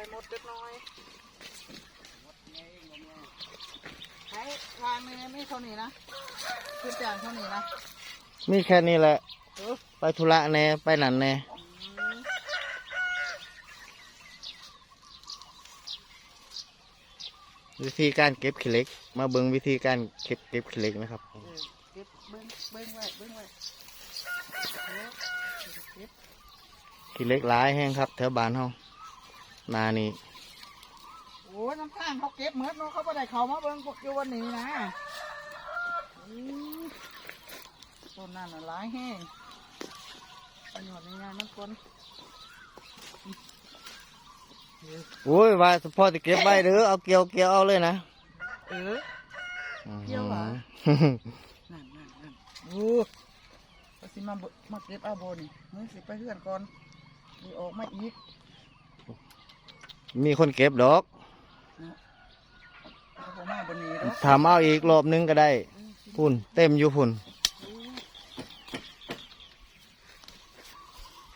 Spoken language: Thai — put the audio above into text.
ส่หมดเล็กน้อยใช้วางไม่ไม่เท่านี้นะขึ้นจานเท่านี้นะมีแค่นี้แหละเออไปธุระแน่ไปนั่นแน่อืมวิธีการเก็บขี้เหล็ก มาเบิ่งวิธีการเก็บเก็บขี้เหล็กนะครับเออเก็บเบิ้งเบิ้งไว้เบิ้งไว้เออเก็บขี้เหล็กหลายแห้งครับแถวบ้านเฮา นานี่โอ้ยน้ำข้างเขาเก็บเหมือนเนาะเขาไม่ได้เขามาเบิ้งพวกอยู่วันนี้นะอืมต้นนั่นน่ะหลายแห้งประโยชน์ในงานมันคนโอ้ยว่าเฉพาะที่เก็บไว้เด้อเอาเกี่ยวเกี่ยวเอาเลยนะเออ เกี่ยวเหรอนั่นนั่นนั่นโอ้ก็สิมาเบิ่งมาเก็บเอาโบนี่เฮ้ยสิไปเพื่อนก่อนดีออกมาอีก มีคนเก็บดอกเอาผมมาบนนี้แล้วถามเอาอีกรอบนึงก็ได้พุ่นเต็มอยู่พุ่น